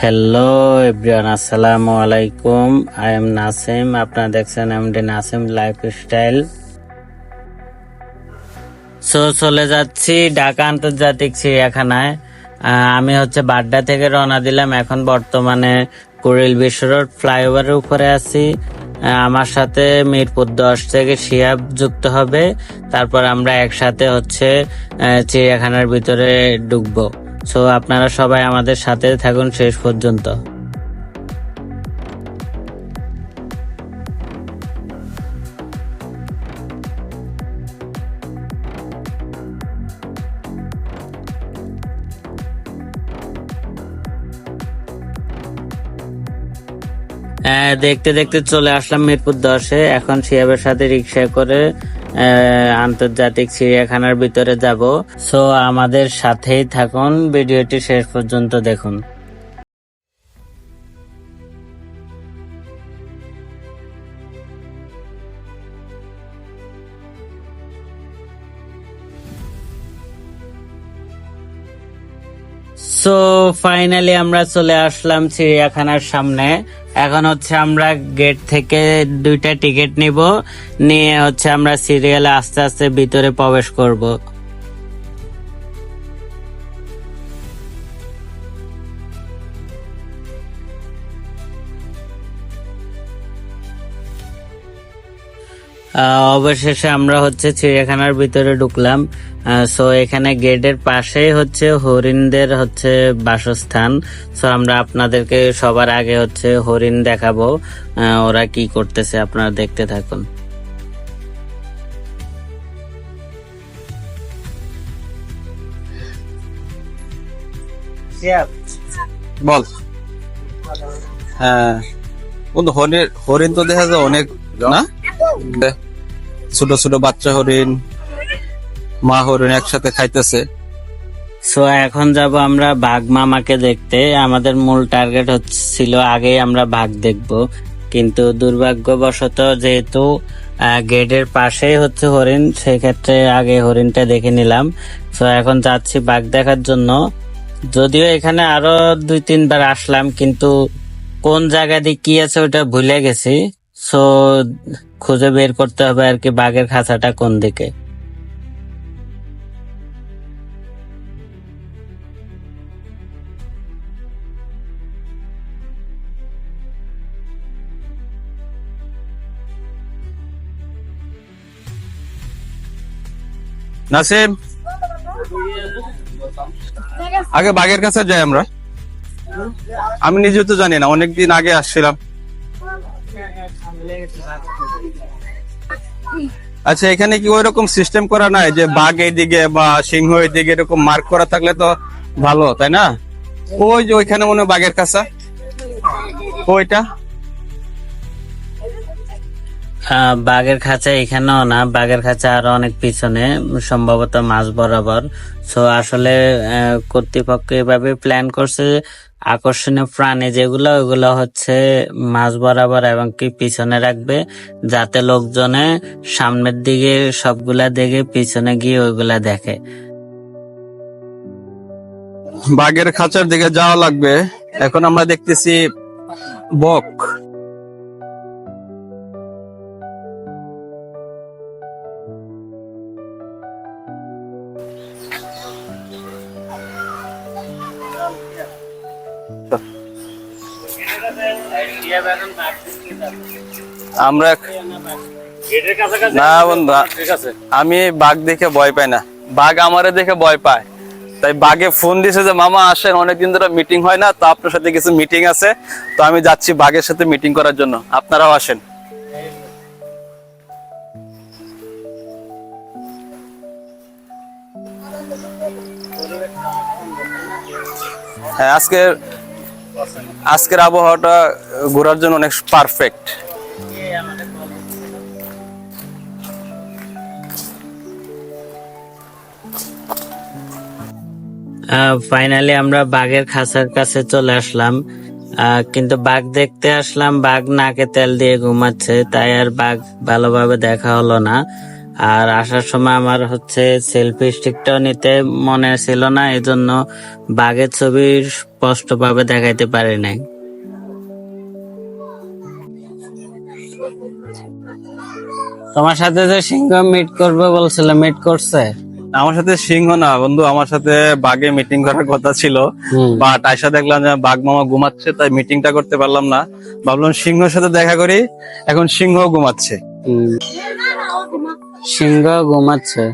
Hello everyone আসসালামু আলাইকুম I am Nasim আপনারা দেখছেন MD Nasim lifestyle so চলে যাচ্ছি ঢাকা আন্তর্জাতিক চিড়িয়াখানায়। আমি হচ্ছে বাড্ডা থেকে রওনা দিলাম। এখন বর্তমানে কুড়িল বিশ্ব রোড ফ্লাইওভারের উপরে আছি। আমার সাথে মিরপুর দশ থেকে শিয়াব যুক্ত হবে। তারপর আমরা একসাথে হচ্ছে চিড়িয়াখানার ভিতরে ঢুকবো। সো আপনারা সবাই আমাদের সাথে থাকুন শেষ পর্যন্ত। আহ, দেখতে দেখতে চলে আসলাম মিরপুর দশে। এখন শিয়াবের সাথে রিক্সায় করে আন্তর্জাতিক চিড়িয়াখানার ভিতরে যাব। সো আমাদের সাথেই থাকুন। ভিডিওটি শেষ পর্যন্ত দেখুন। সো ফাইনালি আমরা চলে আসলাম চিড়িয়াখানার সামনে। এখন হচ্ছে আমরা গেট থেকে দুইটা টিকিট নিব, নিয়ে হচ্ছে আমরা সিরিয়ালে আস্তে আস্তে ভিতরে প্রবেশ করব। অবশেষে আমরা হচ্ছে চিড়িয়াখানার ভিতরে ঢুকলাম। সো এখানে গেটের পাশেই হচ্ছে হরিণদের হচ্ছে বাসস্থান। সো আমরা আপনাদেরকে সবার আগে হচ্ছে হরিণ দেখাবো। ওরা কি করতেছে আপনারা দেখতে থাকুন। বল। হ্যাঁ। হরিণ হরিণ তো দেখা যায় অনেক না? ছোট ছোট বাচ্চা হরিণ, মা হরিণ একসাথে খাইতেছে। সো এখন যাব আমরা বাঘ মামাকে দেখতে। আমাদের মূল টার্গেট হচ্ছিল আগে আমরা বাঘ দেখব। কিন্তু দুর্ভাগ্যবশত যেহেতু গেটের পাশেই হচ্ছে হরিণ, সেক্ষেত্রে আগে হরিণটা দেখে নিলাম। সো এখন যাচ্ছি বাঘ দেখার জন্য। যদিও এখানে আরও দুই তিনবার আসলাম, কিন্তু কোন জায়গা দিয়ে কি আছে ওটা ভুলে গেছি। সো খুঁজে বের করতে হবে আর কি বাঘের খাঁচাটা কোন দিকে। নাসিম? আগে বাঘের কাছে যাই আমরা। আমি নিজেও তো জানি না, অনেকদিন আগে আসছিলাম। আচ্ছা এখানে কি ওইরকম সিস্টেম করা নাই যে বাঘ এইদিকে বা সিংহ এইদিকে এরকম মার্ক করা থাকলে তো ভালো তাই না? ওই যে ওইখানে মনে হয় বাঘের কাছা ওইটা? আহ, বাঘের খাঁচা এখানেও না বাঘের খাঁচা আরও অনেক পিছনে সম্ভবত মাঝ বরাবর। সো আসলে কর্তৃপক্ষ এভাবে প্ল্যান করছে আকর্ষণীয় প্রাণী যেগুলো, ওগুলো হচ্ছে মাছ বরাবর এবং কি পিছনে রাখবে, যাতে লোকজনে সামনের দিকে সবগুলা দেখে, পিছনে গিয়ে ওইগুলা দেখে। বাঘের খাঁচার দিকে যাওয়া লাগবে। এখন আমরা দেখতেছি বক। আমরা না বন্ধু আমি বাঘ দেখে ভয় পাই না। বাঘ আমারে দেখে ভয় পায়। তাই বাঘে ফোন দিছে যে, মামা, আসেন, অনেকদিন ধরে মিটিং হয় না, তো আপনার সাথে কিছু মিটিং আছে। তো আমি যাচ্ছি বাঘের সাথে মিটিং করার জন্য। আপনারাও আসেন। হ্যাঁ আজকের আজকের আবহাওয়াটা ঘোরার জন্য অনেক পারফেক্ট ফাইনালি আমরা বাঘের খাঁচার কাছে চলে আসলাম। কিন্তু বাঘ দেখতে আসলাম, বাঘ নাকে তেল দিয়ে ঘুমাচ্ছে, তাই আর বাঘ ভালোভাবে দেখা হলো না। আর আসার সময় আমার হচ্ছে সেলফি স্টিকটাও নিতে মনে ছিল না এই জন্য বাঘের ছবি স্পষ্টভাবে দেখাইতে পারি নাই। তোমার সাথে যে সিংহ মিট করবে বলছিল মিট করছে? আমার সাথে সিংহ না বন্ধু আমার সাথে বাঘে মিটিং করার কথা ছিল। বাট আয়সা দেখলাম যে বাঘ মামা ঘুমাচ্ছে তাই মিটিংটা করতে পারলাম না। ভাবলাম সিংহের সাথে দেখা করি এখন সিংহ ঘুমাচ্ছে। সিংহ ঘুমাচ্ছে।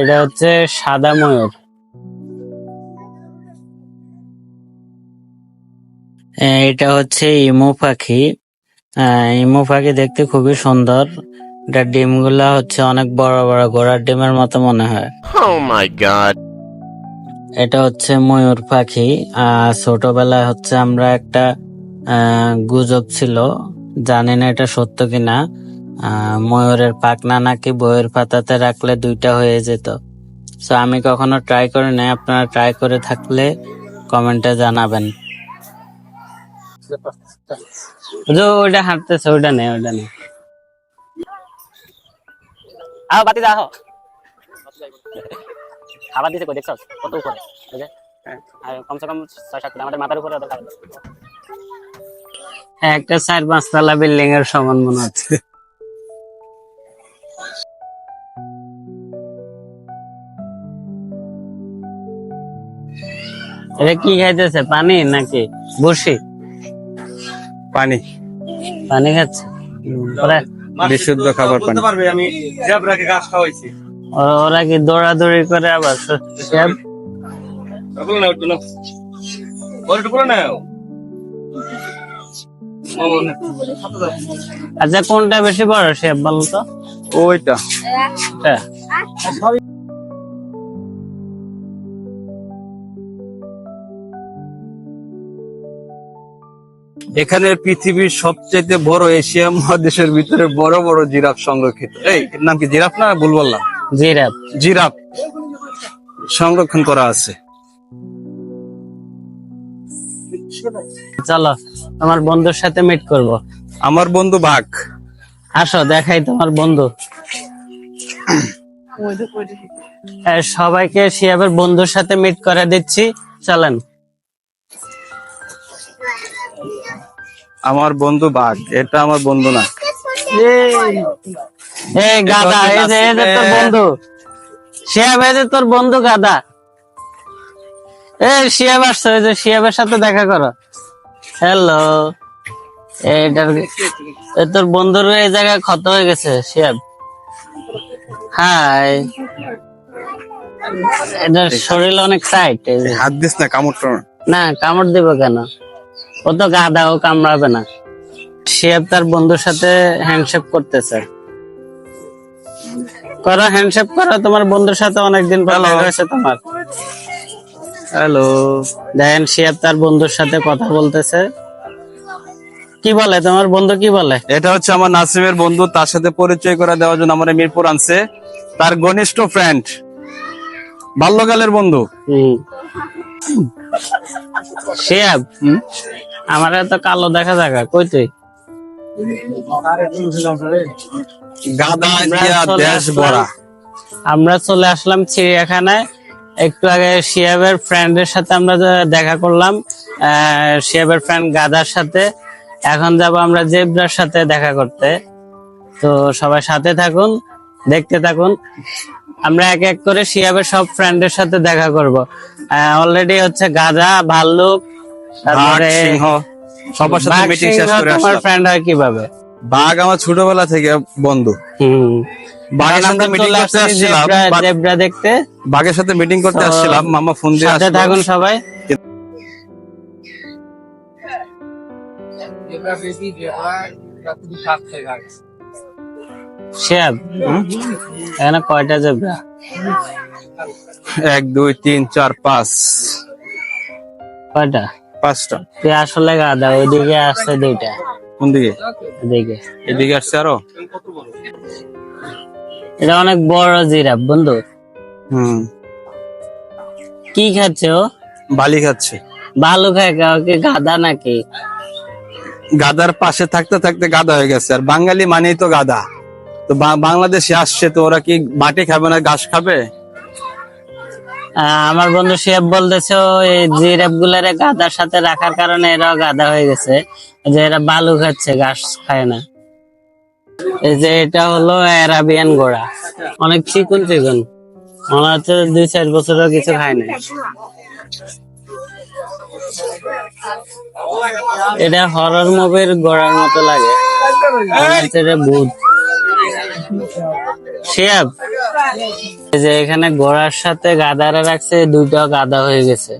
এটা হচ্ছে সাদা ময়ূর। এটা হচ্ছে ইমু পাখি। ইমু পাখি দেখতে খুবই সুন্দর। এটা ডিমগুলা হচ্ছে অনেক বড় বড় ঘোড়ার ডিমের মতো মনে হয়। Oh. এটা হচ্ছে ময়ূর পাখি। ছোটবেলায় হচ্ছে আমরা একটা আহ, গুজব ছিল। জানি না এটা সত্য কিনা। ময়ূরের পাখনা নাকি বইয়ের পাতাতে রাখলে দুইটা হয়ে যেত। সো আমি কখনো ট্রাই করি নাই আপনারা ট্রাই করে থাকলে কমেন্টে জানাবেন। ওইটা হাঁটতেছে ওইটা নেই ওইটা নেই আহ বাতি দাও। খাবার দিতে কই দেখছস? কত উপরে? হ্যাঁ, আর কমসে কম ছয় সাত আমাদের মাথার উপরে ওদের খাবার। হ্যাঁ, একটা চার পাঁচতলা বিল্ডিং এর সমান মনে হচ্ছে। এটা কি খাইতেছে? পানি নাকি? বসি পানি। পানি খাচ্ছে? ওরা বিশুদ্ধ খাবার পানি। ও- ওরা কি দৌড়াদৌড়ি করে আবার? সে- আচ্ছা কোনটা বেশি বড় সে বলতো ওইটা। হ্যাঁ। এখানে পৃথিবীর সবচেয়ে বড় এশিয়া মহাদেশের ভিতরে বড় বড় জিরাফ সংরক্ষিত। এই নাম কি জিরাফ না ভুল বললাম? জিরাফ। জিরাফ। সংরক্ষণ করা আছে। চলো আমার বন্ধুর সাথে মিট করব। আমার বন্ধু বাঘ আসো দেখাই তোমার বন্ধু। সবাইকে শিয়াবের বন্ধুর সাথে মিট করে দিচ্ছি। চলেন। আমার বন্ধু বাঘ এটা আমার বন্ধু না। এই গাদা এই যে তোর বন্ধু। শিয়াব এই যে তোর বন্ধু গাদা। এই শিয়াব আসছে এই যে শিয়াবের সাথে দেখা করো। হ্যালো এইটার এ তোর বন্ধুর এই জায়গায় ক্ষত হয়ে গেছে শিয়াব। হাই এটার শরীর অনেক টাইট হাত দিস না কামড় না। কামড় দিব কেন? ও তো গাদা ও কামড়াবে না। শিয়াব তার বন্ধুর সাথে হ্যান্ডশেক করতেছে। করো হ্যান্ডশেক করো তোমার বন্ধুর সাথে অনেকদিন পর. দেখা হয়েছে তোমার। হ্যালো। দেখেন শিয়াব তার বন্ধুর সাথে কথা বলতেছে। কি বলে? তোমার বন্ধু কি বলে? এটা হচ্ছে আমার নাসিমের বন্ধু তার সাথে পরিচয় করে দেওয়ার জন্য আমার মিরপুর আনছে। তার ঘনিষ্ঠ ফ্রেন্ড বাল্যকালের বন্ধু। শিয়াব আমার এত কালো দেখা জায়গা কই তুই? গাদা দেশ ভরা। আমরা চলে আসলাম চিড়িয়াখানায়। একটু আগে শিয়াবের ফ্রেন্ডের সাথে আমরা দেখা করলাম শিয়াবের ফ্রেন্ড গাদার সাথে এখন যাব আমরা জেব্রার সাথে দেখা করতে। তো সবাই সাথে থাকুন দেখতে থাকুন। আমরা এক এক করে শিয়াবের সব ফ্রেন্ডের সাথে দেখা করব। অলরেডি হচ্ছে গাধা ভাল্লুক তারপরে সবার সাথে মিটিং শেষ করে তোমার ফ্রেন্ড হয় কীভাবে? বাঘ আমার ছোটবেলা থেকে বন্ধু। বাঘের সাথে মিটিং করতে আসছিলাম জেব্রা- দেখতে। বাঘের সাথে মিটিং করতে আসছিলাম মামা ফোন দিয়ে সাথে থাকুন সবাই। এখানে কয়টা জেব্রা এক দুই তিন চার পাঁচ। কয়টা? পাঁচটা। তুই আসলে গাদা ওইদিকে আসছে দুইটা। কোন দিকে? এদিকে। এদিকে আসছে আরও? এটা অনেক বড় জিরাফ বন্ধু। হুম। কি খাচ্ছে ও? বালি খাচ্ছে। ভালো খায় কা- ওকে গাদা নাকি? গাদার পাশে থাকতে থাকতে গাদা হয়ে গেছে। আর বাঙালি মানেই তো গাদা তো বাংলাদেশে আসছে তো ওরা কি মাটি খাবে না ঘাস খাবে? আমার বন্ধু শেফ বলতেছে এই জিরাফ গুলারে গাদার সাথে রাখার কারণে এরাও গাদা হয়ে গেছে। যে এরা বালু খাচ্ছে, ঘাস খায় না। এই যে এটা হলো অ্যারাবিয়ান ঘোড়া অনেক চিকন চিকন। মনে হচ্ছে দুই চার বছরও কিছু খায় না এটা হরর মুভির ঘোড়ার মতো লাগে। ভূত। শেফ যে এখানে ঘোড়ার সাথে গাদারা রাখছে দুইটা গাদা হয়ে গেছে।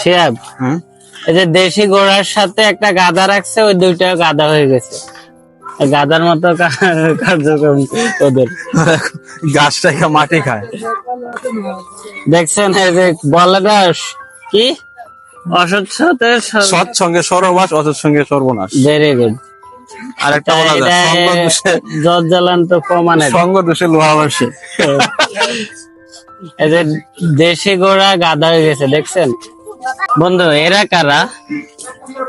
শিয়াব এই যে দেশি ঘোড়ার সাথে একটা গাদা রাখছে ওই দুইটা গাদা হয়ে গেছে। গাদার মতো কার্যক্রম ওদের। গাছটাকে মাটি খায়। দেখছেন এই যে বলদাস কি? অসৎ সৎ সঙ্গে সরবাস অসৎ সঙ্গে সর্বনাশ। ভেরি গুড আর একটা বলা যায় সঙ্গ দোষে জজ প্রমাণের। সঙ্গ দোষে লোহা বসে। এই যে দেশি ঘোড়া গাদা হয়ে গেছে দেখছেন? বন্ধু এরা কারা?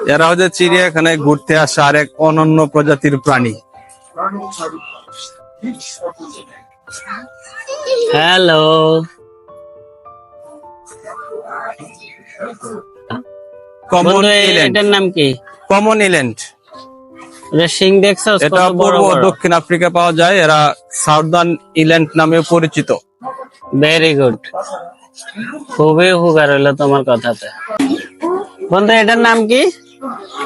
এরা হচ্ছে চিড়িয়াখানায় ঘুরতে আসা আর এক অনন্য প্রজাতির প্রাণী। হ্যালো। কমন এটার নাম কি? কমন ইল্যান্ড সিং দেখছ এটা পূর্ব দক্ষিণ আফ্রিকা পাওয়া যায় এরা সাউদার্ন ইল্যান্ড নামে পরিচিত। ভেরি গুড খুবই উপকার হলো তোমার কথাতে। বন্ধু এটার নাম কি?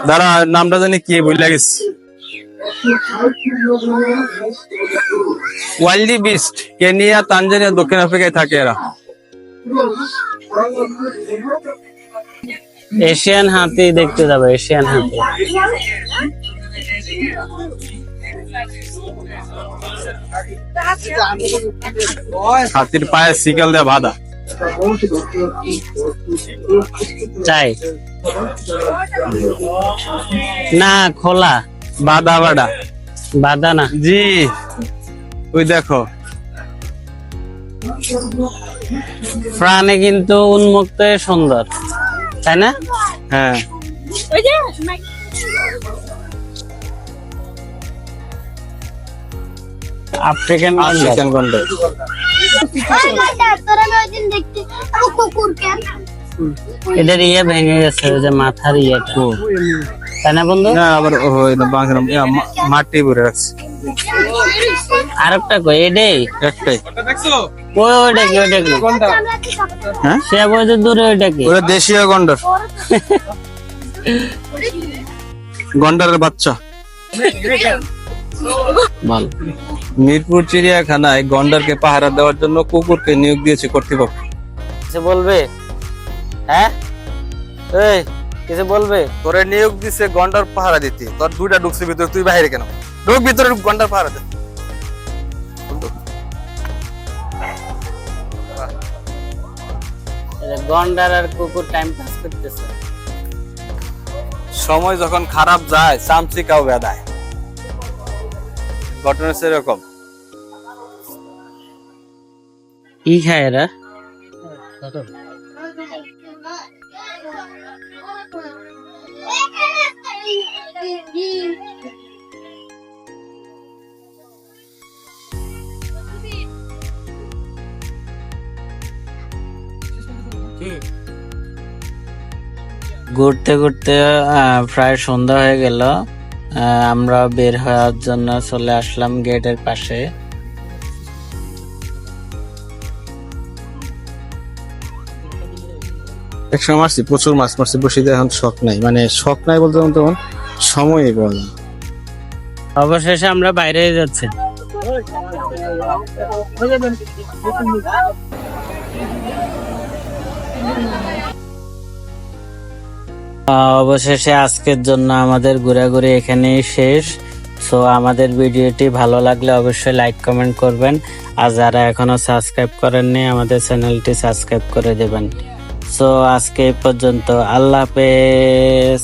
দাঁড়া নামটা জানি কি বললে গেছি। ওয়াইল্ডি বিস্ট কেনিয়া তানজানিয়া দক্ষিণ আফ্রিকায় থাকে এরা। এশিয়ান হাতি দেখতে যাবে এশিয়ান হাতি। হাতির পায়ে সিকেল দেয়া বাঁধা। চাই। না খোলা। বাঁধা বাড়া বাধা না। জি। ওই দেখো। প্রাণে কিন্তু উন্মুক্ত সুন্দর। তাই না? হ্যাঁ। আফ্রিকান আফ্রিকান গন্ডার তোরা না ওই দিন দেখতে ও কুকুর কেন? এদের ইয়ে ভেঙে গেছে যে মাথার ইয়েটা তাই না বন্ধু? না আবার ও ওই না বাংলা ইয়া, মাটি ভরে রাখছে। আরেকটা কই এটাই? একটাই। ওই ওইটা কি ওইটা কি? হ্যাঁ? সে বলছে দূরে ওইটা কি? ওরা দেশীয় গন্ডার। গন্ডারের বাচ্চা। বল। মিরপুর চিড়িয়াখানায় গন্ডারকে পাহারা দেওয়ার জন্য কুকুরকে নিয়োগ দিয়েছে কর্তৃপক্ষ। কিছু বলবে? হ্যাঁ? এই কিছু বলবে? তোরে নিয়োগ দিছে গন্ডার পাহারা দিতে। তোর দুইটা ঢুকছে ভিতরে তুই বাইরে কেন? ঢুক ভিতরে গন্ডার পাহারা দে। গন্ডার আর কুকুর টাইম পাস করতেছে। সময় যখন খারাপ যায় চামচিকাও বেদায়। ঘটনা সেরকম। কি খায় এরা? ঘুরতে ঘুরতে প্রায় সন্ধ্যা হয়ে গেল। আমরা বের হওয়ার জন্য চলে আসলাম গেটের পাশে। একসময় মারছি প্রচুর মাছ মারছি বসিতে এখন শখ নাই। মানে শখ নাই বলতে তখন সময়ই পাওয়া যায় অবশেষে আমরা বাইরে যাচ্ছি। আহ, অবশেষে আজকের জন্য আমাদের ঘোরাঘুরি এখানেই শেষ। সো আমাদের ভিডিওটি ভালো লাগলে অবশ্যই লাইক কমেন্ট করবেন। আর যারা এখনও সাবস্ক্রাইব করেননি, আমাদের চ্যানেলটি সাবস্ক্রাইব করে দেবেন। সো আজকে এই পর্যন্ত। আল্লাহ হাফেজ।